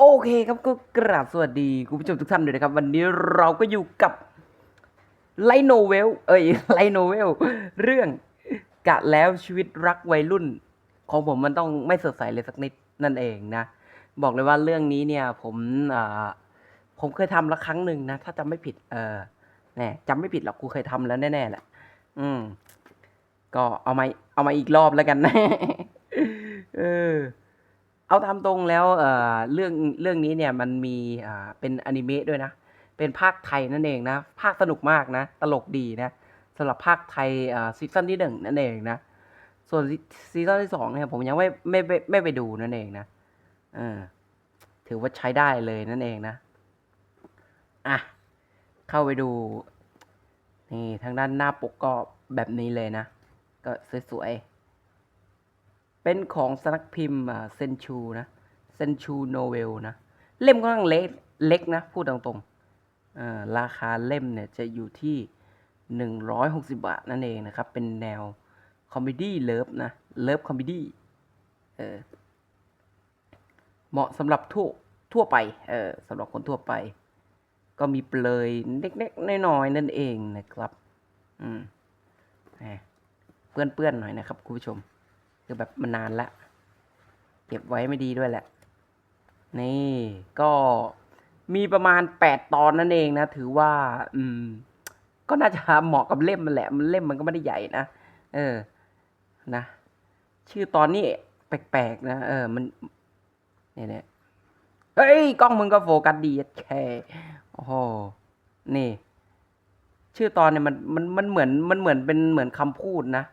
โอเคครับก็กราบสวัสดีคุณผู้ชมทุกท่านด้วยนะครับ วันนี้เราก็อยู่กับไลโนเวล เอ้ยไลโนเวล เรื่องกะแล้วชีวิตรักวัยรุ่น ของผมมันต้องไม่สดใสเลยสักนิดนั่นเองนะ บอกเลยว่าเรื่องนี้เนี่ย ผมผมเคยทำละครั้งหนึ่งนะ ถ้าจำไม่ผิด เออแน่จำไม่ผิดหรอกกูเคยทำแล้วแน่ๆแหละ อืม ก็เอามาเอามาอีกรอบแล้วกันนะเออ เอาตามตรงแล้วเอ่อเรื่องเรื่องนี้เนี่ยมันมีอ่าเป็นอนิเมะด้วยนะ เป็นภาคไทยนั่นเองนะ ภาคสนุกมากนะ ตลกดีนะสำหรับภาคไทยอ่าซีซั่นที่หนึ่งนั่นเองนะ ส่วนซีซั่นที่สองเนี่ยผมยังไม่ไม่ไม่ไม่ไปดูนั่นเองนะเออถือว่าใช้ได้เลยนั่นเองนะ อะ เข้าไปดู นี่ทางด้านหน้าปกก็แบบนี้เลยนะ ก็สวยๆ เป็นของสำนักพิมพ์เซนชูนะเซนชูโนเวลนะ เล่มค่อนข้างเล็กเล็กนะ พูดตรงๆราคาเล่มเนี่ยจะอยู่ที่หนึ่งร้อยหกสิบาทนั่นเองนะครับ เป็นแนวคอมเมดี้เลิฟนะ เลิฟคอมเมดี้เหมาะสำหรับทั่วทั่วไปเออสำหรับคนทั่วไป ก็มีเปลยเล็กๆน้อยๆนั่นเองนะครับ อืมเปื้อนๆหน่อยนะครับ คุณผู้ชม คือแบบมันนานละ เก็บไว้ไม่ดีด้วยแหละ นี่ก็มีประมาณแปดตอนนั่นเองนะ ถือว่า อืม ก็น่าจะเหมาะกับเล่มมันแหละ มันเล่มมันก็ไม่ได้ใหญ่นะ เออ นะ ชื่อตอนนี้แปลกๆนะ เออ มัน เนี่ยเนี่ยเฮ้ย กล้องมึงก็โฟกัสดีแค่โอ้โห นี่ ชื่อตอนเนี่ยมัน มัน มันเหมือน มันเหมือนเป็นเหมือนคำพูดนะ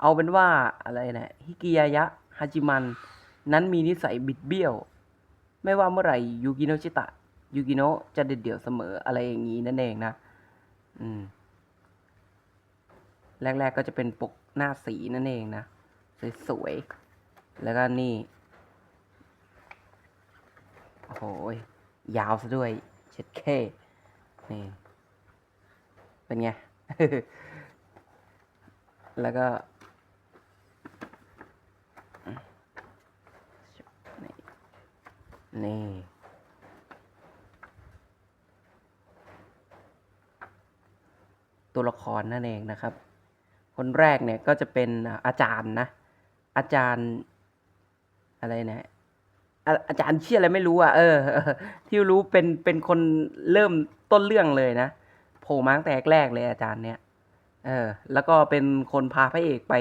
เอาเป็นว่าอะไรนะฮิกิยายะฮาจิมัน นั้นมีนิสัยบิดเบี้ยว ไม่ว่าเมื่อไหร่ยูกิโนชิตะยูกิโนะจะเด็ดเดี่ยวเสมออะไรอย่างนี้นั่นเองนะอืมแรก ๆ ก็จะเป็นปกหน้าสีนั่นเองนะ สวยๆ แล้วก็นี่ โอ้โหยยาวซะด้วยเช็ดเคนี่ เป็นไง แล้วก็ นี่ตัวละครนั่นเองนะครับ คนแรกเนี่ยก็จะเป็นอาจารย์นะ อาจารย์อะไรเนี่ยอาอาจารย์เชื่ออะไรไม่รู้อะเออ ที่รู้เป็นเป็นคนเริ่มต้นเรื่องเลยนะโผล่มาตั้งแต่แรกเลยอาจารย์เนี่ย เออ แล้วก็เป็นคนพาพระเอกไป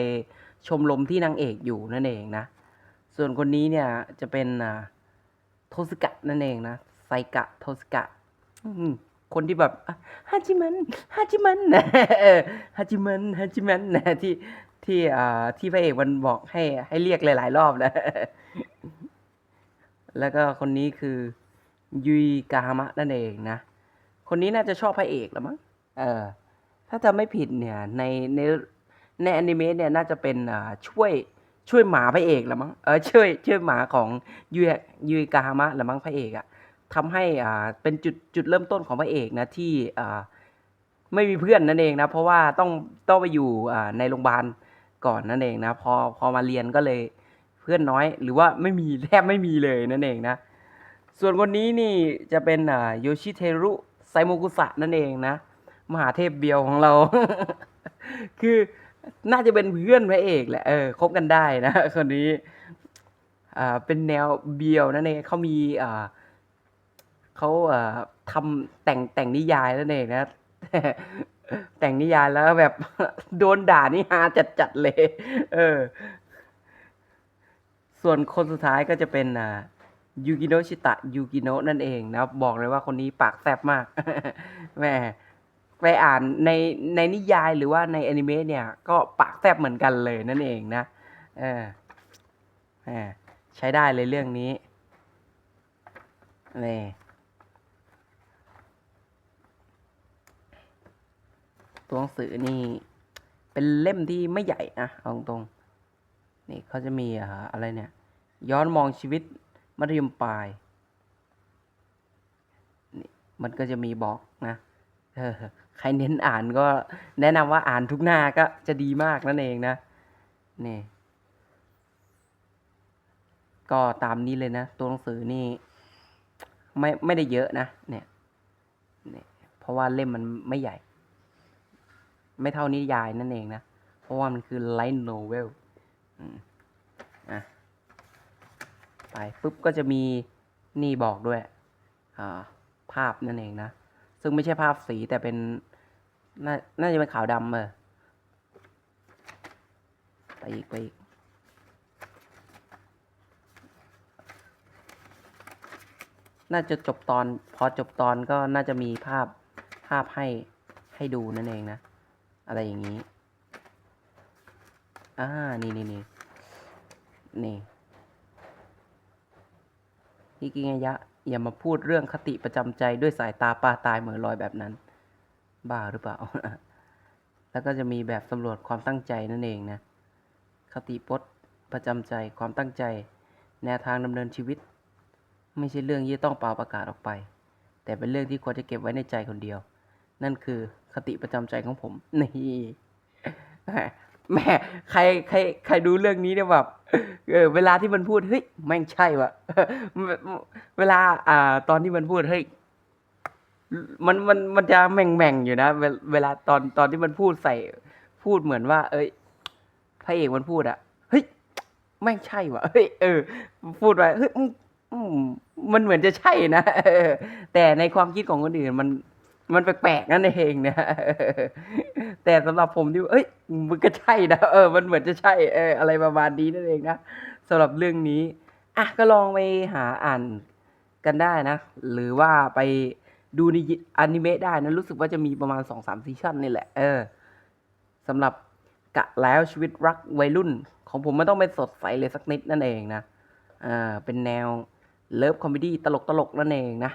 ชมรมที่นางเอกอยู่นั่นเองนะ ส่วนคนนี้เนี่ยจะเป็นอ่า โทสกะนั่นเองนะไซกะโทสกะคนที่แบบฮาจิมันฮาจิมันฮาจิมันฮาจิมันนะที่ที่อ่าที่พระเอกมันบอกให้ให้เรียกหลาย ๆ รอบนะ แล้วก็คนนี้คือยุยกาฮามะนั่นเองนะ คนนี้น่าจะชอบพระเอกละมั้งเออ ถ้าจำไม่ผิดเนี่ย ในในในอนิเมะเนี่ยน่าจะเป็นอ่าช่วย ช่วยหมาพระเอกละมั้งเออช่วยช่วยหมาของยุยยุยกาฮามะละมั้งพระเอกอะทำให้อ่าเป็นจุดจุดเริ่มต้นของพระเอกนะที่อ่าไม่มีเพื่อนนั่นเองนะเพราะว่าต้องต้องไปอยู่อ่าในโรงพยาบาลก่อนนั่นเองนะพอพอมาเรียนก็เลยเพื่อนน้อย หรือว่าไม่มีแทบไม่มีเลยนั่นเองนะส่วนคนนี้นี่จะเป็นอ่าโยชิเทรุไซโมกุสะนั่นเองนะมหาเทพเบียวของเรา คือ น่าจะเป็นเพื่อนพระเอกแหละเออคบกันได้นะคนนี้อ่าเป็นแนวเบียวนั่นเองเขามีอ่าเขาอ่าทำแต่งแต่งนิยายนั่นเองนะแต่งนิยายแล้วแบบโดนด่านี่ฮาจัดๆเลย เออ ส่วนคนสุดท้ายก็จะเป็นอ่ายูกิโนชิตะยูกิโนะนั่นเองนะบอกเลยว่าคนนี้ปากแซ่บมากแม่ ไปอ่านในในนิยายหรือว่าในอนิเมะเนี่ย ก็ปากแซบเหมือนกันเลยนั่นเองนะเออแหมใช้ได้เลยเรื่องนี้นี่ตัวหนังสือนี่เป็นเล่มที่ไม่ใหญ่นะเอาตรงนี่เขาจะมีอะไรเนี่ย ย้อนมองชีวิตมัธยมปลายนี่มันก็จะมีบอกนะ ใครเน้นอ่านก็แนะนำว่าอ่านทุกหน้าก็จะดีมากนั่นเองนะนี่ก็ตามนี้เลยนะ ตัวหนังสือนี่ ไม่ไม่ได้เยอะนะเนี่ยเนี่ย เพราะว่าเล่มมันไม่ใหญ่ ไม่เท่านิยายนั่นเองนะ เพราะว่ามันคือไลท์โนเวลอะไปปุ๊บก็จะมีนี่บอกด้วย อ่า ภาพนั่นเองนะ ซึ่งไม่ใช่ภาพสีแต่เป็น น่าน่าจะเป็นขาวดำเออไปอีกไปอีกน่าจะจบตอน พอจบตอนก็น่าจะมีภาพภาพให้ให้ดูนั่นเองนะ อะไรอย่างนี้ อ่า นี่นี่นี่นี่ฮิกิงยะ อย่ามาพูดเรื่องคติประจำใจด้วยสายตาปลาตายเหมือนลอยแบบนั้น บ้าหรือเปล่า แล้วก็จะมีแบบสำรวจความตั้งใจนั่นเองนะ คติพจน์ประจำใจความตั้งใจ แนวทางดำเนินชีวิต ไม่ใช่เรื่องที่ต้องเปล่าประกาศออกไป แต่เป็นเรื่องที่ควรจะเก็บไว้ในใจคนเดียว นั่นคือคติประจำใจของผมนี่แหม่ใครใครใครดูเรื่องนี้เนี่ยแบบเออเวลาที่มันพูดเฮ้ยแม่งใช่วะเวลาอ่าตอนที่มันพูดเฮ้ย มันมันมันจะแม่งแม่งอยู่นะ เวลาตอนตอนที่มันพูดใส่พูดเหมือนว่า เอ้ยพระเอกมันพูดอะเฮ้ยแม่งใช่วะเฮ้ยเออ พูดไปเฮ้ยมันเหมือนจะใช่นะแต่ในความคิดของคนอื่นมันมันแปลกๆนั่นเองนะแต่สำหรับผมที่เอ้ยมันก็ใช่นะเออ มันเหมือนจะใช่เอออะไรประมาณนี้นั่นเองนะสำหรับเรื่องนี้อะก็ลองไปหาอ่านกันได้นะ หรือว่าไป ดูในอนิเมะได้นะรู้สึกว่าจะมีประมาณสองสามซีชั่นนี่แหละ เออสำหรับกะแล้วชีวิตรักวัยรุ่น ของผมมันต้องเป็นสดใสเลยสักนิดนั่นเองนะ อ่า เป็นแนวเลิฟคอมเมดี้ตลกๆนั่นเองนะ